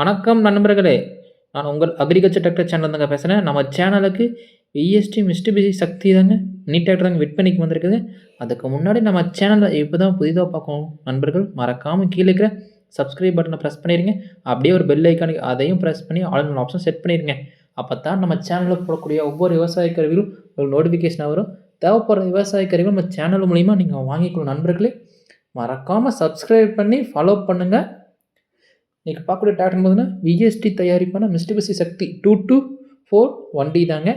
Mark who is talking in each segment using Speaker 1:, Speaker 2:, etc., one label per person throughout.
Speaker 1: வணக்கம் நண்பர்களே. நான் உங்கள் அக்ரிகல்ச்சர் டாக்டர் சேனல் தாங்க பேசுகிறேன் நம்ம சேனலுக்கு விஎஸ்டி பிசி சக்தி தாங்க நீட் டாக்டர் தாங்க விற்பனைக்கு வந்திருக்குது. அதுக்கு முன்னாடி நம்ம சேனலை இப்போ தான் புதிதாக பார்க்கணும் நண்பர்கள் மறக்காமல் கீழே இருக்கிற சப்ஸ்கிரைப் பட்டனை ப்ரெஸ் பண்ணிடுங்க அப்படியே ஒரு பெல் ஐக்கானுக்கு அதையும் ப்ரெஸ் பண்ணி ஆல் ஆப்ஷன் செட் பண்ணிடுங்க அப்போ தான் நம்ம சேனலில் போடக்கூடிய ஒவ்வொரு விவசாய கருவிகளும் ஒரு நோட்டிஃபிகேஷனாக வரும். தேவைப்படுற விவசாய கருவிகள் நம்ம சேனல் மூலிமா நீங்கள் வாங்கிக்கணும் நண்பர்களே. மறக்காமல் சப்ஸ்கிரைப் பண்ணி ஃபாலோ பண்ணுங்கள் இன்றைக்கி பார்க்கக்கூடிய டிராக்டர் பார்த்தீங்கன்னா விஎஸ்டி தயாரிப்பான மிஸ்டிபிசி சக்தி டூ டூ ஃபோர் வண்டி தாங்க.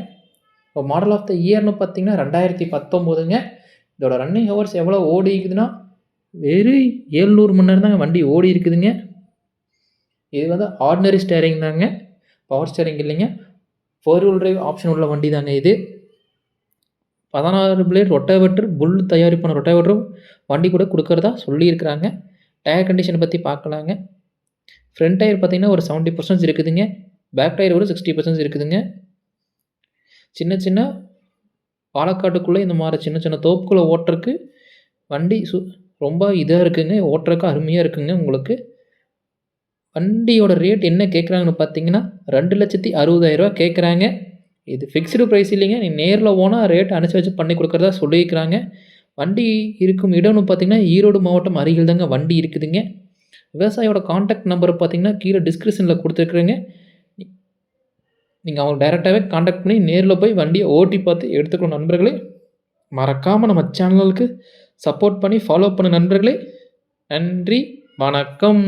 Speaker 1: இப்போ மாடல் ஆஃப் த இயர்னு பார்த்தீங்கன்னா ரெண்டாயிரத்தி பத்தொம்போதுங்க. இதோட ரன்னிங் ஹவர்ஸ் எவ்வளோ ஓடி இருக்குதுன்னா வெறும் ஏழ்நூறு மணி நேரம் தாங்க வண்டி ஓடி இருக்குதுங்க. இது வந்து ஆர்டினரி ஸ்டேரிங் தாங்க. பவர் ஸ்டேரிங் இல்லைங்க. ஃபோர் வீல் டிரைவ் ஆப்ஷன் உள்ள வண்டி தாங்க இது. பதினாறு பிளேட் ரொட்டேவேட்டர் புல் தயாரிப்பான ரொட்டேவேட்டரும் வண்டி கூட கொடுக்குறதா சொல்லியிருக்கிறாங்க. டயர் கண்டிஷனை பற்றி பார்க்கலாங்க. ஃப்ரண்ட் டயர் பார்த்தீங்கன்னா ஒரு செவன்ட்டி பர்சன்ட் இருக்குதுங்க. பேக் டயர் ஒரு சிக்ஸ்டி பர்சன்ட் இருக்குதுங்க. சின்ன சின்ன பாலக்காட்டுக்குள்ளே இந்த மாதிரி சின்ன சின்ன தோப்புக்குள்ளே ஓட்டுறக்கு வண்டி சு ரொம்ப இதாக இருக்குங்க. ஓட்டுறக்கு அருமையாக இருக்குங்க உங்களுக்கு. வண்டியோட ரேட் என்ன கேட்குறாங்கன்னு பார்த்தீங்கன்னா ரெண்டு லட்சத்தி அறுபதாயிரரூவா கேட்குறாங்க. இது ஃபிக்ஸ்டு ப்ரைஸ் இல்லைங்க. நீ நேரில் போனால் ரேட் அனுசரித்து பண்ணி கொடுக்குறதா சொல்லியிருக்கிறாங்க. வண்டி இருக்கும் இடம்னு பார்த்தீங்கன்னா ஈரோடு மாவட்டம் அருகில் தாங்க வண்டி இருக்குதுங்க. விவசாயியோட காண்டாக்ட் நம்பரை பார்த்தீங்கன்னா கீழே டிஸ்கிரிப்ஷனில் கொடுத்துருக்குறேங்க. நீங்கள் அவங்க டைரெக்டாகவே காண்டாக்ட் பண்ணி நேரில் போய் வண்டியை ஓட்டி பார்த்து எடுத்துக்கணும் நண்பர்களே. மறக்காமல் நம்ம சேனலுக்கு சப்போர்ட் பண்ணி ஃபாலோ பண்ண நண்பர்களே. நன்றி வணக்கம்.